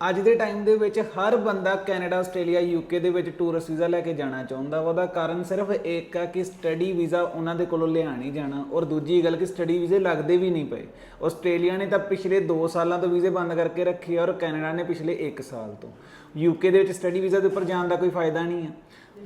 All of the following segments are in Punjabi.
ਅੱਜ ਦੇ ਟਾਈਮ ਦੇ ਵਿੱਚ ਹਰ ਬੰਦਾ ਕੈਨੇਡਾ, ਆਸਟ੍ਰੇਲੀਆ, ਯੂਕੇ ਦੇ ਵਿੱਚ ਟੂਰਿਸਟ ਵੀਜ਼ਾ ਲੈ ਕੇ ਜਾਣਾ ਚਾਹੁੰਦਾ ਉਹਦਾ ਕਾਰਨ ਸਿਰਫ ਇੱਕ ਆ ਕਿ ਸਟੱਡੀ ਵੀਜ਼ਾ ਉਹਨਾਂ ਦੇ ਕੋਲੋਂ ਲਿਆ ਨਹੀਂ ਜਾਣਾ ਔਰ ਦੂਜੀ ਗੱਲ ਕਿ ਸਟੱਡੀ ਵੀਜ਼ੇ ਲੱਗਦੇ ਵੀ ਨਹੀਂ ਪਏ। ਆਸਟ੍ਰੇਲੀਆ ਨੇ ਤਾਂ ਪਿਛਲੇ 2 ਸਾਲਾਂ ਤੋਂ ਵੀਜ਼ੇ ਬੰਦ ਕਰਕੇ ਰੱਖੇ ਔਰ ਕੈਨੇਡਾ ਨੇ ਪਿਛਲੇ 1 ਸਾਲ ਤੋਂ। ਯੂਕੇ ਦੇ ਵਿੱਚ ਸਟੱਡੀ ਵੀਜ਼ਾ ਦੇ ਉੱਪਰ ਜਾਣ ਦਾ ਕੋਈ ਫਾਇਦਾ ਨਹੀਂ ਹੈ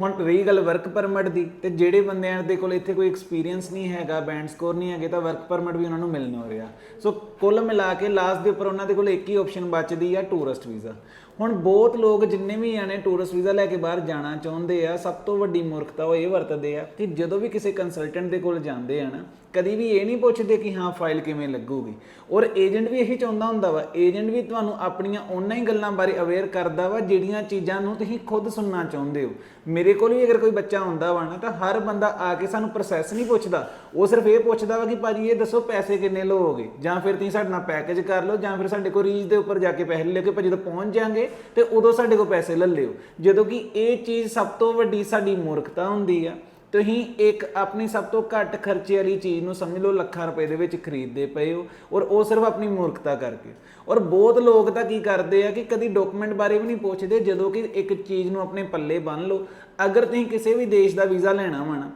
ਹੁਣ ਰਹੀ ਗੱਲ ਵਰਕ ਪਰਮਿਟ ਦੀ, ਤੇ ਜਿਹੜੇ ਬੰਦਿਆਂ ਦੇ ਕੋਲ ਇੱਥੇ ਕੋਈ ਐਕਸਪੀਰੀਅੰਸ ਨਹੀਂ ਹੈਗਾ ਬੈਂਡ ਸਕੋਰ ਨਹੀਂ ਹੈਗੇ, ਤਾਂ ਵਰਕ ਪਰਮਿਟ ਵੀ ਉਹਨਾਂ ਨੂੰ ਮਿਲ ਹੋ ਰਿਹਾ। ਸੋ ਕੁੱਲ ਮਿਲਾ ਕੇ ਲਾਸਟ ਦੇ ਉੱਪਰ ਉਹਨਾਂ ਦੇ ਕੋਲ ਇੱਕ ਹੀ ਆਪਸ਼ਨ ਬਚਦੀ ਆ ਟੂਰਿਸਟ ਵੀਜ਼ਾ ਹੁਣ ਬਹੁਤ ਲੋਕ ਜਿੰਨੇ ਵੀ ਆਣੇ ਟੂਰਿਸਟ ਵੀਜ਼ਾ ਲੈ ਕੇ ਬਾਹਰ ਜਾਣਾ ਚਾਹੁੰਦੇ ਆ, ਸਭ ਤੋਂ ਵੱਡੀ ਮੂਰਖਤਾ ਉਹ ਇਹ ਵਰਤਦੇ ਆ ਕਿ ਜਦੋਂ ਵੀ ਕਿਸੇ ਕੰਸਲਟੈਂਟ ਦੇ ਕੋਲ ਜਾਂਦੇ ਆ ਨਾ, ਕਦੀ ਵੀ ਇਹ ਨਹੀਂ ਪੁੱਛਦੇ ਕਿ ਹਾਂ ਫਾਈਲ ਕਿਵੇਂ ਲੱਗੂਗੀ। ਔਰ ਏਜੰਟ ਵੀ ਇਹੀ ਚਾਹੁੰਦਾ ਹੁੰਦਾ ਵਾ ਏਜੰਟ ਵੀ ਤੁਹਾਨੂੰ ਆਪਣੀਆਂ ਉਹਨਾਂ ਹੀ ਗੱਲਾਂ ਬਾਰੇ ਅਵੇਅਰ ਕਰਦਾ ਵਾ ਜਿਹੜੀਆਂ ਚੀਜ਼ਾਂ ਨੂੰ ਤੁਸੀਂ ਖੁਦ ਸੁਣਨਾ ਚਾਹੁੰਦੇ ਹੋ। ਮੇਰੇ ਕੋਲ ਵੀ ਅਗਰ ਕੋਈ ਬੱਚਾ ਹੁੰਦਾ ਵਾ ਨਾ, ਤਾਂ ਹਰ ਬੰਦਾ ਆ ਕੇ ਸਾਨੂੰ ਪ੍ਰੋਸੈਸ ਨਹੀਂ ਪੁੱਛਦਾ। ਉਹ ਸਿਰਫ ਇਹ ਪੁੱਛਦਾ ਵਾ ਕਿ ਭਾਜੀ ਇਹ ਦੱਸੋ ਪੈਸੇ ਕਿੰਨੇ ਲਓਗੇ? ਜਾਂ ਫਿਰ ਤੁਸੀਂ ਸਾਡੇ ਨਾਲ ਪੈਕੇਜ ਕਰ ਲਓ, ਜਾਂ ਫਿਰ ਸਾਡੇ ਕੋਲ ਰੀਚ ਦੇ ਉੱਪਰ ਜਾ ਕੇ ਪੈਸੇ ਲੈ ਕੇ ਭਾਜੀ ਜਦੋਂ ਪਹੁੰਚ ਜਾਾਂਗੇ। ਤੇ ਉਦੋਂ ਸਾਡੇ ਕੋਲ ਪੈਸੇ ਲੈ ਲਿਓ। ਜਦੋਂ ਕਿ ਇਹ ਚੀਜ਼ ਸਭ ਤੋਂ ਵੱਡੀ ਸਾਡੀ ਮੂਰਖਤਾ ਹੁੰਦੀ ਆ। ਤੁਸੀਂ ਇੱਕ ਆਪਣੀ ਸਭ ਤੋਂ ਘੱਟ ਖਰਚੇ ਵਾਲੀ ਚੀਜ਼ ਨੂੰ ਸਮਝ ਲਓ, ਲੱਖਾਂ ਰੁਪਏ ਦੇ ਵਿੱਚ ਖਰੀਦਦੇ ਪਏ ਹੋ ਔਰ ਉਹ ਸਿਰਫ ਆਪਣੀ ਮੂਰਖਤਾ ਕਰਕੇ। ਔਰ ਬਹੁਤ ਲੋਕ ਤਾਂ ਕੀ ਕਰਦੇ ਆ ਕਿ ਕਦੀ ਡਾਕੂਮੈਂਟ ਬਾਰੇ ਵੀ ਨਹੀਂ ਪੁੱਛਦੇ, ਜਦੋਂ ਕਿ ਇੱਕ ਚੀਜ਼ ਨੂੰ ਆਪਣੇ ਪੱਲੇ ਬੰਨ ਲਓ। ਅਗਰ ਤੁਸੀਂ ਕਿਸੇ ਵੀ ਦੇਸ਼ ਦਾ ਵੀਜ਼ਾ ਲੈਣਾ ਵਾ ਨਾ,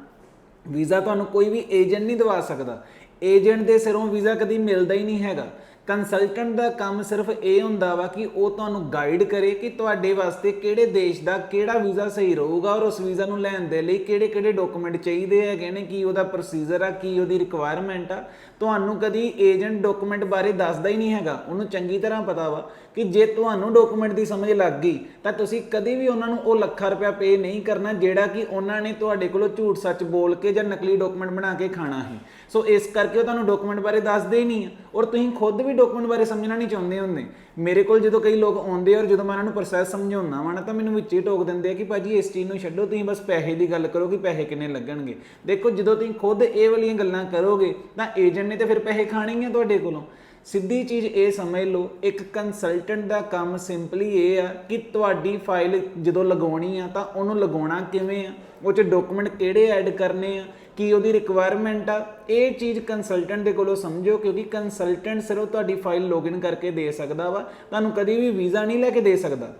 ਵੀਜ਼ਾ ਤੁਹਾਨੂੰ ਕੋਈ ਵੀ ਏਜੰਟ ਨਹੀਂ ਦਵਾ ਸਕਦਾ। ਏਜੰਟ ਦੇ ਸਿਰੋਂ ਵੀਜ਼ਾ ਕਦੀ ਮਿਲਦਾ ਹੀ ਨਹੀਂ ਹੈਗਾ। ਕੰਸਲਟੈਂਟ ਦਾ ਕੰਮ ਸਿਰਫ ਇਹ ਹੁੰਦਾ ਵਾ ਕਿ ਉਹ ਤੁਹਾਨੂੰ ਗਾਈਡ ਕਰੇ ਕਿ ਤੁਹਾਡੇ ਵਾਸਤੇ ਕਿਹੜੇ ਦੇਸ਼ ਦਾ ਕਿਹੜਾ ਵੀਜ਼ਾ ਸਹੀ ਰਹੂਗਾ ਔਰ ਉਸ ਵੀਜ਼ਾ ਨੂੰ ਲੈਣ ਦੇ ਲਈ ਕਿਹੜੇ ਕਿਹੜੇ ਡਾਕੂਮੈਂਟ ਚਾਹੀਦੇ ਹੈਗੇ ਨੇ, ਕੀ ਉਹਦਾ ਪ੍ਰੋਸੀਜਰ ਆ, ਕੀ ਉਹਦੀ ਰਿਕੁਆਇਰਮੈਂਟ ਆ। ਤੁਹਾਨੂੰ ਕਦੀ ਏਜੰਟ ਡਾਕੂਮੈਂਟ ਬਾਰੇ ਦੱਸਦਾ ਹੀ ਨਹੀਂ ਹੈਗਾ। ਉਹਨੂੰ ਚੰਗੀ ਤਰ੍ਹਾਂ ਪਤਾ ਵਾ ਕਿ ਜੇ ਤੁਹਾਨੂੰ ਡਾਕੂਮੈਂਟ ਦੀ ਸਮਝ ਲੱਗ ਗਈ, ਤਾਂ ਤੁਸੀਂ ਕਦੀ ਵੀ ਉਹਨਾਂ ਨੂੰ ਉਹ ਲੱਖਾਂ ਰੁਪਇਆ ਪੇ ਨਹੀਂ ਕਰਨਾ ਜਿਹੜਾ ਕਿ ਉਹਨਾਂ ਨੇ ਤੁਹਾਡੇ ਕੋਲੋਂ ਝੂਠ ਸੱਚ ਬੋਲ ਕੇ ਜਾਂ ਨਕਲੀ ਡਾਕੂਮੈਂਟ ਬਣਾ ਕੇ ਖਾਣਾ ਹੈ। ਸੋ ਇਸ ਕਰਕੇ ਉਹ ਤੁਹਾਨੂੰ ਡਾਕੂਮੈਂਟ ਬਾਰੇ ਦੱਸਦੇ ਹੀ ਨਹੀਂ ਆ। ਔਰ ਤੁਸੀਂ ਖੁਦ ਵੀ ਡਾਕੂਮੈਂਟ ਬਾਰੇ ਸਮਝਣਾ ਨਹੀਂ ਚਾਹੁੰਦੇ ਹੁੰਦੇ। ਮੇਰੇ ਕੋਲ ਜਦੋਂ ਕਈ ਲੋਕ ਆਉਂਦੇ ਔਰ ਜਦੋਂ ਮੈਂ ਉਹਨਾਂ ਨੂੰ ਪ੍ਰੋਸੈਸ ਸਮਝਾਉਂਦਾ ਵਾਂ ਨਾ, ਤਾਂ ਮੈਨੂੰ ਵਿੱਚ ਹੀ ਟੋਕ ਦਿੰਦੇ ਆ ਕਿ ਭਾਜੀ ਇਸ ਚੀਜ਼ ਨੂੰ ਛੱਡੋ, ਤੁਸੀਂ ਬਸ ਪੈਸੇ ਦੀ ਗੱਲ ਕਰੋ ਕਿ ਪੈਸੇ ਕਿੰਨੇ ਲੱਗਣਗੇ। ਦੇਖੋ, ਜਦੋਂ ਤੁਸੀਂ ਖੁਦ ਇਹ ਵਾਲੀਆਂ ਗੱਲਾਂ ਕਰੋਗੇ, ਤਾਂ ਏਜੰਟ ਨੇ ਤਾਂ ਫਿਰ ਪੈਸੇ ਖਾਣੇ ਹੀ ਆ ਤੁਹਾਡੇ ਕੋਲੋਂ। ਸਿੱਧੀ ਚੀਜ਼ ਇਹ ਸਮਝ ਲਓ, ਇੱਕ ਕੰਸਲਟੈਂਟ ਦਾ ਕੰਮ ਸਿੰਪਲੀ ਇਹ ਆ ਕਿ ਤੁਹਾਡੀ ਫਾਈਲ ਜਦੋਂ ਲਗਾਉਣੀ ਆ, ਤਾਂ ਉਹਨੂੰ ਲਗਾਉਣਾ ਕਿਵੇਂ ਆ? ਉਹ ਚ ਡਾਕੂਮੈਂਟ ਕਿਹੜੇ ਐਡ ਕਰਨੇ ਆ? ਕੀ ਉਹਦੀ ਰਿਕੁਆਇਰਮੈਂਟ ਆ, ਇਹ ਚੀਜ਼ ਕੰਸਲਟੈਂਟ ਦੇ ਕੋਲੋਂ ਸਮਝੋ, ਕਿਉਂਕਿ ਕੰਸਲਟੈਂਟ ਸਿਰਫ ਤੁਹਾਡੀ ਫਾਈਲ ਲੌਗਇਨ ਕਰਕੇ ਦੇ ਸਕਦਾ ਵਾ, ਤੁਹਾਨੂੰ ਕਦੀ ਵੀ ਵੀਜ਼ਾ ਨਹੀਂ ਲੈ ਕੇ ਦੇ ਸਕਦਾ।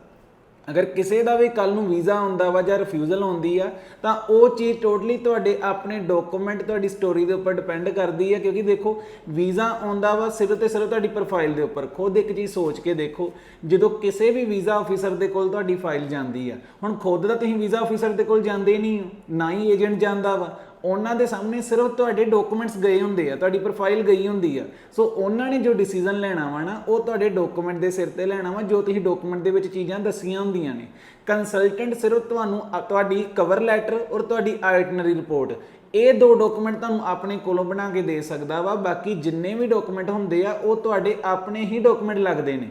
ਅਗਰ ਕਿਸੇ ਦਾ ਵੀ ਕੱਲ ਨੂੰ ਵੀਜ਼ਾ ਆਉਂਦਾ ਵਾ ਜਾਂ ਰਿਫਿਊਜ਼ਲ ਆਉਂਦੀ ਆ, ਤਾਂ ਉਹ ਚੀਜ਼ ਟੋਟਲੀ ਤੁਹਾਡੇ ਆਪਣੇ ਡਾਕੂਮੈਂਟ ਤੁਹਾਡੀ ਸਟੋਰੀ ਦੇ ਉੱਪਰ ਡਿਪੈਂਡ ਕਰਦੀ ਹੈ ਕਿਉਂਕਿ ਦੇਖੋ ਵੀਜ਼ਾ ਆਉਂਦਾ ਵਾ ਸਿਰਫ ਤੇ ਸਿਰਫ ਤੁਹਾਡੀ ਪ੍ਰੋਫਾਈਲ ਦੇ ਉੱਪਰ। ਖੁਦ ਇੱਕ ਚੀਜ਼ ਸੋਚ ਕੇ ਦੇਖੋ, ਜਦੋਂ ਕਿਸੇ ਵੀ ਵੀਜ਼ਾ ਆਫੀਸਰ ਦੇ ਕੋਲ ਤੁਹਾਡੀ ਫਾਈਲ ਜਾਂਦੀ ਆ, ਹੁਣ ਖੁਦ ਦਾ ਤੁਸੀਂ ਵੀਜ਼ਾ ਆਫੀਸਰ ਦੇ ਕੋਲ ਜਾਂਦੇ ਨਹੀਂ ਹੋ, ਨਾ ਹੀ ਏਜੰਟ ਜਾਂਦਾ ਵਾ। ਉਹਨਾਂ ਦੇ ਸਾਹਮਣੇ ਸਿਰਫ ਤੁਹਾਡੇ ਡਾਕੂਮੈਂਟਸ ਗਏ ਹੁੰਦੇ ਆ, ਤੁਹਾਡੀ ਪ੍ਰੋਫਾਈਲ ਗਈ ਹੁੰਦੀ ਆ। ਸੋ ਉਹਨਾਂ ਨੇ ਜੋ ਡਿਸੀਜਨ ਲੈਣਾ ਵਾ ਨਾ, ਉਹ ਤੁਹਾਡੇ ਡਾਕੂਮੈਂਟ ਦੇ ਸਿਰ ਤੇ ਲੈਣਾ ਵਾ, ਜੋ ਤੁਸੀਂ ਡਾਕੂਮੈਂਟ ਦੇ ਵਿੱਚ ਚੀਜ਼ਾਂ ਦੱਸੀਆਂ ਹੁੰਦੀਆਂ ਨੇ। ਕੰਸਲਟੈਂਟ ਸਿਰਫ ਤੁਹਾਨੂੰ, ਅ- ਤੁਹਾਡੀ ਕਵਰ ਲੈਟਰ ਔਰ ਤੁਹਾਡੀ ਆਈਟਨਰੀ ਰਿਪੋਰਟ ਇਹ ਦੋ ਡਾਕੂਮੈਂਟ ਤੁਹਾਨੂੰ ਆਪਣੇ ਕੋਲੋਂ ਬਣਾ ਕੇ ਦੇ ਸਕਦਾ ਵਾ, ਬਾਕੀ ਜਿੰਨੇ ਵੀ ਡਾਕੂਮੈਂਟ ਹੁੰਦੇ ਆ, ਉਹ ਤੁਹਾਡੇ ਆਪਣੇ ਹੀ ਡਾਕੂਮੈਂਟ ਲੱਗਦੇ ਨੇ।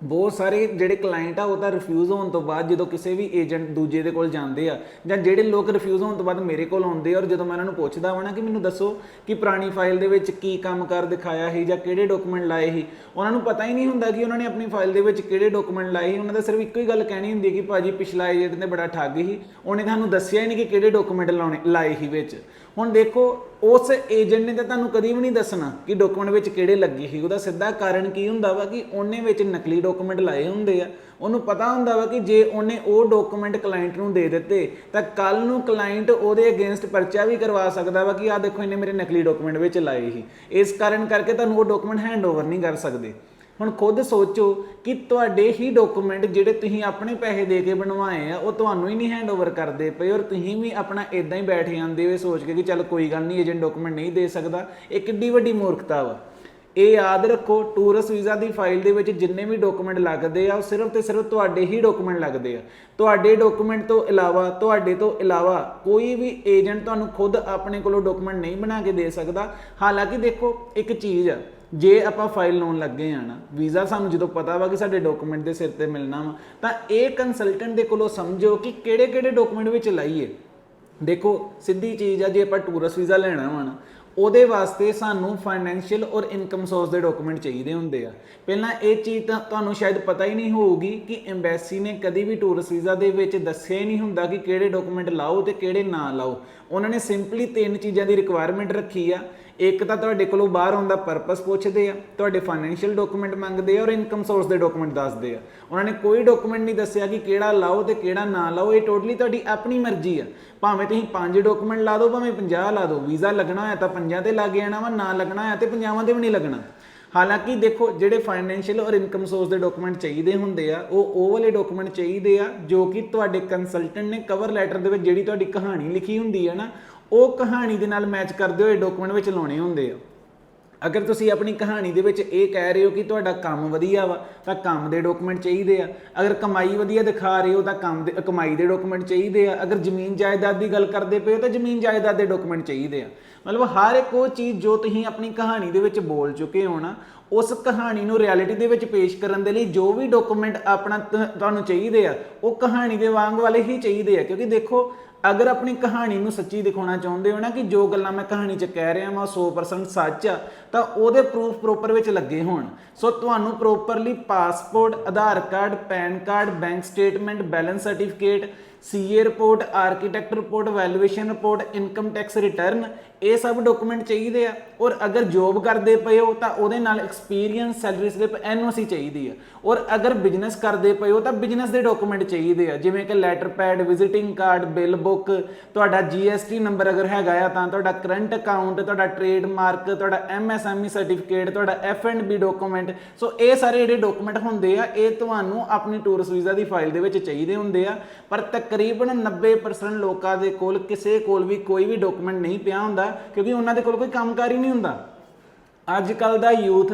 ਬਹੁਤ ਸਾਰੇ ਜਿਹੜੇ ਕਲਾਇੰਟ ਆ, ਉਹ ਤਾਂ ਰਿਫਿਊਜ਼ ਹੋਣ ਤੋਂ ਬਾਅਦ ਜਦੋਂ ਕਿਸੇ ਵੀ ਏਜੰਟ ਦੂਜੇ ਦੇ ਕੋਲ ਜਾਂਦੇ ਆ, ਜਾਂ ਜਿਹੜੇ ਲੋਕ ਰਿਫਿਊਜ਼ ਹੋਣ ਤੋਂ ਬਾਅਦ ਮੇਰੇ ਕੋਲ ਆਉਂਦੇ ਆ, ਔਰ ਜਦੋਂ ਮੈਂ ਉਹਨਾਂ ਨੂੰ ਪੁੱਛਦਾ ਹਾਂ ਨਾ ਕਿ ਮੈਨੂੰ ਦੱਸੋ ਕਿ ਪੁਰਾਣੀ ਫਾਈਲ ਦੇ ਵਿੱਚ ਕੀ ਕੰਮ ਕਰ ਦਿਖਾਇਆ ਸੀ ਜਾਂ ਕਿਹੜੇ ਡਾਕੂਮੈਂਟ ਲਾਏ ਸੀ, ਉਹਨਾਂ ਨੂੰ ਪਤਾ ਹੀ ਨਹੀਂ ਹੁੰਦਾ ਕਿ ਉਹਨਾਂ ਨੇ ਆਪਣੀ ਫਾਈਲ ਦੇ ਵਿੱਚ ਕਿਹੜੇ ਡਾਕੂਮੈਂਟ ਲਾਏ ਸੀ, ਉਹਨਾਂ ਦਾ ਸਿਰਫ ਇੱਕੋ ਹੀ ਗੱਲ ਕਹਿਣੀ ਹੁੰਦੀ ਹੈ ਕਿ ਭਾਜੀ ਪਿਛਲਾ ਏਜੰਟ ਨੇ ਬੜਾ ਠੱਗ ਸੀ, ਉਹਨੇ ਤੁਹਾਨੂੰ ਦੱਸਿਆ ਹੀ ਨਹੀਂ ਕਿ ਕਿਹੜੇ ਡਾਕੂਮੈਂਟ ਲਾਉਣੇ, ਲਾਏ ਸੀ ਵਿੱਚ। ਹੁਣ ਦੇਖੋ, ਉਸ ਏਜੰਟ ਨੇ ਤਾਂ ਤੁਹਾਨੂੰ ਕਦੀ ਵੀ ਨਹੀਂ ਦੱਸਣਾ ਕਿ ਡਾਕੂਮੈਂਟ ਵਿੱਚ ਕਿਹੜੇ ਲੱਗੇ ਸੀ। ਉਹਦਾ ਸਿੱਧਾ ਕਾਰਨ ਕੀ ਹੁੰਦਾ ਵਾ ਕਿ ਉਹਨੇ ਵਿੱਚ ਨਕਲੀ ਡਾਕੂਮੈਂਟ ਲਾਏ ਹੁੰਦੇ ਆ। ਉਹਨੂੰ ਪਤਾ ਹੁੰਦਾ ਵਾ ਕਿ ਜੇ ਉਹਨੇ ਉਹ ਡਾਕੂਮੈਂਟ ਕਲਾਇੰਟ ਨੂੰ ਦੇ ਦਿੱਤੇ, ਤਾਂ ਕੱਲ ਨੂੰ ਕਲਾਇੰਟ ਉਹਦੇ ਅਗੇਂਸਟ ਪਰਚਾ ਵੀ ਕਰਵਾ ਸਕਦਾ ਵਾ ਕਿ ਆ ਦੇਖੋ, ਇਹਨੇ ਮੇਰੇ ਨਕਲੀ ਡਾਕੂਮੈਂਟ ਵਿੱਚ ਲਾਏ ਸੀ। ਇਸ ਕਾਰਨ ਕਰਕੇ ਤੁਹਾਨੂੰ ਉਹ ਡਾਕੂਮੈਂਟ ਹੈਂਡਓਵਰ ਨਹੀਂ ਕਰ ਸਕਦੇ। ਹੁਣ ਖੁਦ ਸੋਚੋ ਕਿ ਤੁਹਾਡੇ ਹੀ ਡਾਕੂਮੈਂਟ ਜਿਹੜੇ ਤੁਸੀਂ ਆਪਣੇ ਪੈਸੇ ਦੇ ਕੇ ਬਣਵਾਏ ਆ, ਉਹ ਤੁਹਾਨੂੰ ਹੀ ਨਹੀਂ ਹੈਂਡਓਵਰ ਕਰਦੇ ਪਏ ਔਰ ਤੁਸੀਂ ਵੀ ਆਪਣਾ ਇਦਾਂ ਹੀ ਬੈਠ ਜਾਂਦੇ ਹੋ ਸੋਚ ਕੇ ਕਿ ਚੱਲ ਕੋਈ ਗੱਲ ਨਹੀਂ ਏਜੰਟ ਡਾਕੂਮੈਂਟ ਨਹੀਂ ਦੇ ਸਕਦਾ। ਇਹ ਕਿੱਡੀ ਵੱਡੀ ਮੂਰਖਤਾ ਵਾ। ਇਹ ਯਾਦ ਰੱਖੋ ਟੂਰਿਸਟ ਵੀਜ਼ਾ ਦੀ ਫਾਈਲ ਦੇ ਵਿੱਚ ਜਿੰਨੇ ਵੀ ਡਾਕੂਮੈਂਟ ਲੱਗਦੇ ਆ, ਉਹ ਸਿਰਫ ਤੇ ਸਿਰਫ ਤੁਹਾਡੇ ਹੀ ਡਾਕੂਮੈਂਟ ਲੱਗਦੇ ਆ। ਤੁਹਾਡੇ ਡਾਕੂਮੈਂਟ ਤੋਂ ਇਲਾਵਾ, ਤੁਹਾਡੇ ਤੋਂ ਇਲਾਵਾ ਕੋਈ ਵੀ ਏਜੰਟ ਤੁਹਾਨੂੰ ਖੁਦ ਆਪਣੇ ਕੋਲੋਂ ਡਾਕੂਮੈਂਟ ਨਹੀਂ ਬਣਾ ਕੇ ਦੇ ਸਕਦਾ। ਹਾਲਾਂਕਿ ਦੇਖੋ, ਇੱਕ ਚੀਜ਼ ਆ ਜੇ ਆਪਾਂ ਫਾਈਲ ਲਾਉਣ ਲੱਗੇ ਆ ਨਾ ਵੀਜ਼ਾ ਸਾਨੂੰ ਜਦੋਂ ਪਤਾ ਵਾ ਕਿ ਸਾਡੇ ਡਾਕੂਮੈਂਟ ਦੇ ਸਿਰ ਤੇ ਮਿਲਣਾ ਵਾ, ਤਾਂ ਇਹ ਕੰਸਲਟੈਂਟ ਦੇ ਕੋਲੋਂ ਸਮਝੋ ਕਿ ਕਿਹੜੇ ਕਿਹੜੇ ਡਾਕੂਮੈਂਟ ਵਿੱਚ ਲਾਈਏ। ਦੇਖੋ, ਸਿੱਧੀ ਚੀਜ਼ ਆ, ਜੇ ਆਪਾਂ ਟੂਰਿਸਟ ਵੀਜ਼ਾ ਲੈਣਾ ਵਾ ਨਾ, ਉਹਦੇ ਵਾਸਤੇ ਸਾਨੂੰ ਫਾਈਨੈਂਸ਼ੀਅਲ ਔਰ ਇਨਕਮ ਸੋਰਸ ਦੇ ਡਾਕੂਮੈਂਟ ਚਾਹੀਦੇ ਹੁੰਦੇ ਆ। ਪਹਿਲਾਂ ਇਹ ਚੀਜ਼ ਤਾਂ ਤੁਹਾਨੂੰ ਸ਼ਾਇਦ ਪਤਾ ਹੀ ਨਹੀਂ ਹੋਊਗੀ ਕਿ ਐਮਬੈਸੀ ਨੇ ਕਦੀ ਵੀ ਟੂਰਿਸਟ ਵੀਜ਼ਾ ਦੇ ਵਿੱਚ ਦੱਸਿਆ ਹੀ ਨਹੀਂ ਹੁੰਦਾ ਕਿ ਕਿਹੜੇ ਡਾਕੂਮੈਂਟ ਲਾਓ ਤੇ ਕਿਹੜੇ ਨਾ ਲਾਓ। ਉਹਨਾਂ ਨੇ ਸਿੰਪਲੀ ਤਿੰਨ ਚੀਜ਼ਾਂ ਦੀ ਰਿਕੁਆਇਰਮੈਂਟ ਰੱਖੀ ਆ ਇੱਕ ਤਾਂ ਤੁਹਾਡੇ ਕੋਲੋਂ ਬਾਹਰ ਆਉਣ ਦਾ ਪਰਪਸ ਪੁੱਛਦੇ ਆ, ਤੁਹਾਡੇ ਫਾਈਨੈਂਸ਼ੀਅਲ ਡਾਕੂਮੈਂਟ ਮੰਗਦੇ ਆ ਔਰ ਇਨਕਮ ਸੋਰਸ ਦੇ ਡਾਕੂਮੈਂਟ ਦੱਸਦੇ ਆ। ਉਹਨਾਂ ਨੇ ਕੋਈ ਡਾਕੂਮੈਂਟ ਨਹੀਂ ਦੱਸਿਆ ਕਿ ਕਿਹੜਾ ਲਾਓ ਤੇ ਕਿਹੜਾ ਨਾ ਲਾਓ, ਇਹ ਟੋਟਲੀ ਤੁਹਾਡੀ ਆਪਣੀ ਮਰਜ਼ੀ ਆ। ਭਾਵੇਂ ਤੁਸੀਂ ਪੰਜ ਡਾਕੂਮੈਂਟ ਲਾ ਦਿਓ, ਭਾਵੇਂ 50 ਲਾ ਦਿਓ, ਵੀਜ਼ਾ ਲੱਗਣਾ ਹੋਇਆ ਤਾਂ ਪੰਜਾਂ ਤੇ ਲੱਗ ਜਾਣਾ ਵਾ, ਨਾ ਲੱਗਣਾ ਹੋਇਆ ਤੇ ਪੰਜਾਵਾਂ ਤੇ ਵੀ ਨਹੀਂ ਲੱਗਣਾ। ਹਾਲਾਂਕਿ ਦੇਖੋ, ਜਿਹੜੇ ਫਾਈਨੈਂਸ਼ੀਅਲ ਔਰ ਇਨਕਮ ਸੋਰਸ ਦੇ ਡਾਕੂਮੈਂਟ ਚਾਹੀਦੇ ਹੁੰਦੇ ਆ, ਉਹ ਉਹ ਵਾਲੇ ਡਾਕੂਮੈਂਟ ਚਾਹੀਦੇ ਆ ਜੋ ਕਿ ਤੁਹਾਡੇ ਕੰਸਲਟੈਂਟ ਨੇ ਕਵਰ ਲੈਟਰ ਦੇ ਵਿੱਚ ਜਿਹੜੀ ਤੁਹਾਡੀ ਕਹਾਣੀ ਲਿਖੀ ਹੁੰਦੀ ਹੈ ਨਾ ਉਹ ਕਹਾਣੀ ਦੇ ਨਾਲ ਮੈਚ ਕਰਦੇ ਹੋਏ ਡਾਕੂਮੈਂਟ ਵਿੱਚ ਲਾਉਣੇ ਹੁੰਦੇ ਆ। ਅਗਰ ਤੁਸੀਂ ਆਪਣੀ ਕਹਾਣੀ ਦੇ ਵਿੱਚ ਇਹ ਕਹਿ ਰਹੇ ਹੋ ਕਿ ਤੁਹਾਡਾ ਕੰਮ ਵਧੀਆ ਵਾ, ਤਾਂ ਕੰਮ ਦੇ ਡਾਕੂਮੈਂਟ ਚਾਹੀਦੇ ਆ। ਅਗਰ ਕਮਾਈ ਵਧੀਆ ਦਿਖਾ ਰਹੇ ਹੋ, ਤਾਂ ਕੰਮ ਦੇ, ਕਮਾਈ ਦੇ ਡਾਕੂਮੈਂਟ ਚਾਹੀਦੇ ਆ। ਅਗਰ ਜ਼ਮੀਨ ਜਾਇਦਾਦ ਦੀ ਗੱਲ ਕਰਦੇ ਪਏ ਹੋ, ਤਾਂ ਜ਼ਮੀਨ ਜਾਇਦਾਦ ਦੇ ਡਾਕੂਮੈਂਟ ਚਾਹੀਦੇ ਆ। ਮਤਲਬ ਹਰ ਇੱਕ ਉਹ ਚੀਜ਼ ਜੋ ਤੁਸੀਂ ਆਪਣੀ ਕਹਾਣੀ ਦੇ ਵਿੱਚ ਬੋਲ ਚੁੱਕੇ ਹੋ ਨਾ, ਉਸ ਕਹਾਣੀ ਨੂੰ ਰਿਐਲਿਟੀ ਦੇ ਵਿੱਚ ਪੇਸ਼ ਕਰਨ ਦੇ ਲਈ ਜੋ ਵੀ ਡਾਕੂਮੈਂਟ ਆਪਣਾ ਤੁਹਾਨੂੰ ਚਾਹੀਦੇ ਆ, ਉਹ ਕਹਾਣੀ ਦੇ ਵਾਂਗ ਵਾਲੇ ਹੀ ਚਾਹੀਦੇ ਆ। ਕਿਉਂਕਿ ਦੇਖੋ ਅਗਰ ਆਪਣੀ ਕਹਾਣੀ ਨੂੰ ਸੱਚੀ ਦਿਖਾਉਣਾ ਚਾਹੁੰਦੇ ਹੋ ਨਾ ਕਿ ਜੋ ਗੱਲਾਂ ਮੈਂ ਕਹਾਣੀ 'ਚ ਕਹਿ ਰਿਹਾ ਹਾਂ 100% ਸੱਚ ਆ, ਤਾਂ ਉਹਦੇ ਪ੍ਰੂਫ ਪ੍ਰੋਪਰ ਵਿੱਚ ਲੱਗੇ ਹੋਣ। ਸੋ ਤੁਹਾਨੂੰ properly passport Aadhaar card PAN card bank statement balance certificate CA report architect report valuation report income tax return ਇਹ ਸਭ ਡਾਕੂਮੈਂਟ ਚਾਹੀਦੇ ਆ। ਔਰ ਅਗਰ ਜੋਬ ਕਰਦੇ ਪਏ ਹੋ ਤਾਂ ਉਹਦੇ ਨਾਲ ਐਕਸਪੀਰੀਅੰਸ ਸੈਲਰੀ ਸਲਿੱਪ ਐਨਓਸੀ ਚਾਹੀਦੀ ਆ। ਔਰ ਅਗਰ ਬਿਜ਼ਨਸ ਕਰਦੇ ਪਏ ਹੋ ਤਾਂ ਬਿਜ਼ਨਸ ਦੇ ਡਾਕੂਮੈਂਟ ਚਾਹੀਦੇ ਆ। ਜਿਵੇਂ ਕਿ letter pad visiting card bill book ਤੁਹਾਡਾ ਜੀਐਸਟੀ ਨੰਬਰ ਅਗਰ ਹੈਗਾ ਆ ਤਾਂ ਤੁਹਾਡਾ ਕਰੰਟ ਅਕਾਊਂਟ ਤੁਹਾਡਾ ਟ੍ਰੇਡਮਾਰਕ ਤੁਹਾਡਾ ਐਮਐਸਐਮਈ ਸਰਟੀਫਿਕੇਟ ਤੁਹਾਡਾ ਐਫਐਂਡਬੀ ਡਾਕੂਮੈਂਟ ਸੋ ਇਹ ਸਾਰੇ ਜਿਹੜੇ ਡਾਕੂਮੈਂਟ ਹੁੰਦੇ ਆ, ਇਹ ਤੁਹਾਨੂੰ ਆਪਣੀ ਟੂਰਿਸਟ ਵੀਜ਼ਾ ਦੀ ਫਾਈਲ ਦੇ ਵਿੱਚ ਚਾਹੀਦੇ ਹੁੰਦੇ ਆ। ਪਰ ਤਕਰੀਬਨ 90% ਲੋਕਾਂ ਦੇ ਕੋਲ ਕਿਸੇ ਕੋਲ ਵੀ ਕੋਈ ਵੀ ਡਾਕੂਮੈਂਟ ਨਹੀਂ ਪਿਆ ਹੁੰਦਾ, ਕਿਉਂਕਿ ਉਹਨਾਂ ਦੇ ਕੋਲ ਕੋਈ ਕੰਮਕਾਰ ਹੀ ਨਹੀਂ ਹੁੰਦਾ। ਅੱਜ ਕੱਲ ਦਾ ਯੂਥ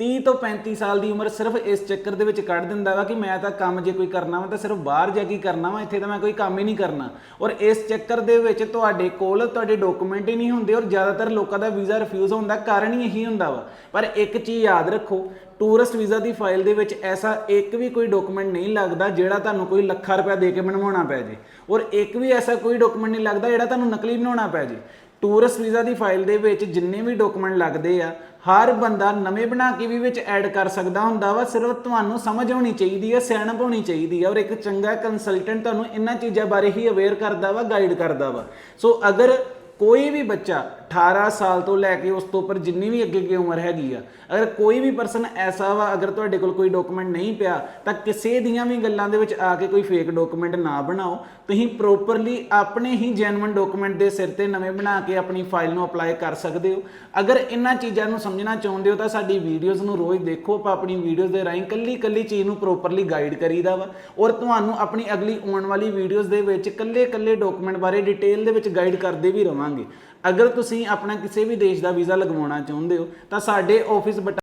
30 ਤੋਂ 35 ਸਾਲ ਦੀ ਉਮਰ ਸਿਰਫ ਇਸ ਚੱਕਰ ਦੇ ਵਿੱਚ ਕੱਢ ਦਿੰਦਾ ਵਾ ਕਿ ਮੈਂ ਤਾਂ ਕੰਮ ਜੇ ਕੋਈ ਕਰਨਾ ਵਾ ਤਾਂ ਸਿਰਫ ਬਾਹਰ ਜਾ ਕੇ ਕਰਨਾ ਵਾ, ਇੱਥੇ ਤਾਂ ਮੈਂ ਕੋਈ ਕੰਮ ਹੀ ਨਹੀਂ ਕਰਨਾ। ਔਰ ਇਸ ਚੱਕਰ ਦੇ ਵਿੱਚ ਤੁਹਾਡੇ ਕੋਲ ਤੁਹਾਡੇ ਡਾਕੂਮੈਂਟ ਹੀ ਨਹੀਂ ਹੁੰਦੇ ਔਰ ਜ਼ਿਆਦਾਤਰ ਲੋਕਾਂ ਦਾ ਵੀਜ਼ਾ ਰਿਫਿਊਜ਼ ਹੋਣ ਦਾ ਕਾਰਨ ਹੀ ਇਹੀ ਹੁੰਦਾ ਵਾ। ਪਰ ਇੱਕ ਚੀਜ਼ ਯਾਦ ਰੱਖੋ ਟੂਰਿਸਟ ਵੀਜ਼ਾ ਦੀ ਫਾਈਲ ਦੇ ਵਿੱਚ ਐਸਾ ਇੱਕ ਵੀ ਕੋਈ ਡਾਕੂਮੈਂਟ ਨਹੀਂ ਲੱਗਦਾ ਜਿਹੜਾ ਤੁਹਾਨੂੰ ਕੋਈ ਲੱਖਾਂ ਰੁਪਏ ਦੇ ਕੇ ਬਣਵਾਉਣਾ ਪੈ ਜੇ। ਔਰ ਇੱਕ ਵੀ ਐਸਾ ਕੋਈ ਡਾਕੂਮੈਂਟ ਨਹੀਂ ਲੱਗਦਾ ਜਿਹੜਾ ਤੁਹਾਨੂੰ ਨਕਲੀ ਬਣਾਉਣਾ ਪੈ ਜੇ। ਟੂਰਿਸਟ ਵੀਜ਼ਾ ਦੀ ਫਾਈਲ ਦੇ ਵਿੱਚ ਜਿੰਨੇ ਵੀ ਡਾਕੂਮੈਂਟ ਲੱਗਦੇ ਆ, ਹਰ ਬੰਦਾ ਨਵੇਂ ਬਣਾ ਕੇ ਵੀ ਵਿੱਚ ਐਡ ਕਰ ਸਕਦਾ ਹੁੰਦਾ ਵਾ, ਸਿਰਫ ਤੁਹਾਨੂੰ ਸਮਝ ਹੋਣੀ ਚਾਹੀਦੀ ਹੈ ਸਿਆਣਪ ਹੋਣੀ ਚਾਹੀਦੀ ਹੈ ਔਰ ਇੱਕ ਚੰਗਾ ਕੰਸਲਟੈਂਟ ਤੁਹਾਨੂੰ ਇਹਨਾਂ ਚੀਜ਼ਾਂ ਬਾਰੇ ਹੀ ਅਵੇਅਰ ਕਰਦਾ ਵਾ ਗਾਈਡ ਕਰਦਾ ਵਾ। ਸੋ ਅਗਰ ਕੋਈ ਵੀ ਬੱਚਾ 18 ਸਾਲ ਤੋਂ ਲੈ ਕੇ ਉਸ ਤੋਂ ਉੱਪਰ ਜਿੰਨੀ ਵੀ ਅੱਗੇ ਅੱਗੇ ਉਮਰ ਹੈਗੀ ਆ, ਅਗਰ ਕੋਈ ਵੀ ਪਰਸਨ ਐਸਾ ਵਾ, ਅਗਰ ਤੁਹਾਡੇ ਕੋਲ ਕੋਈ ਡਾਕੂਮੈਂਟ ਨਹੀਂ ਪਿਆ, ਤਾਂ ਕਿਸੇ ਦੀਆਂ ਵੀ ਗੱਲਾਂ ਦੇ ਵਿੱਚ ਆ ਕੇ ਕੋਈ ਫੇਕ ਡਾਕੂਮੈਂਟ ਨਾ ਬਣਾਓ। ਤੁਸੀਂ ਪ੍ਰੋਪਰਲੀ ਆਪਣੇ ਹੀ ਜੈਨੂਇਨ ਡਾਕੂਮੈਂਟ ਦੇ ਸਿਰ ਤੇ ਨਵੇਂ ਬਣਾ ਕੇ ਆਪਣੀ ਫਾਈਲ ਨੂੰ ਅਪਲਾਈ ਕਰ ਸਕਦੇ ਹੋ। ਅਗਰ ਇਹਨਾਂ ਚੀਜ਼ਾਂ ਨੂੰ ਸਮਝਣਾ ਚਾਹੁੰਦੇ ਹੋ ਤਾਂ ਸਾਡੀ ਵੀਡੀਓਜ਼ ਨੂੰ ਰੋਜ਼ ਦੇਖੋ, ਆਪਾਂ ਆਪਣੀ ਵੀਡੀਓਜ਼ ਦੇ ਰਾਹੀਂ ਕੱਲੀ ਕੱਲੀ ਚੀਜ਼ ਨੂੰ ਪ੍ਰੋਪਰਲੀ ਗਾਈਡ ਕਰੀਦਾ ਵਾ। ਔਰ ਤੁਹਾਨੂੰ ਆਪਣੀ ਅਗਲੀ ਆਉਣ ਵਾਲੀ ਵੀਡੀਓਜ਼ ਦੇ ਵਿੱਚ ਕੱਲੇ ਕੱਲੇ ਡਾਕੂਮੈਂਟ ਬਾਰੇ ਡਿਟੇਲ ਦੇ ਵਿੱਚ ਗਾਈਡ ਕਰਦੇ ਵੀ ਰਵਾਂਗੇ। ਅਗਰ ਤੁਸੀਂ ਆਪਣਾ ਕਿਸੇ ਵੀ ਦੇਸ਼ ਦਾ ਵੀਜ਼ਾ ਲਗਵਾਉਣਾ ਚਾਹੁੰਦੇ ਹੋ, ਤਾਂ ਸਾਡੇ ਆਫਿਸ ਬਟਨ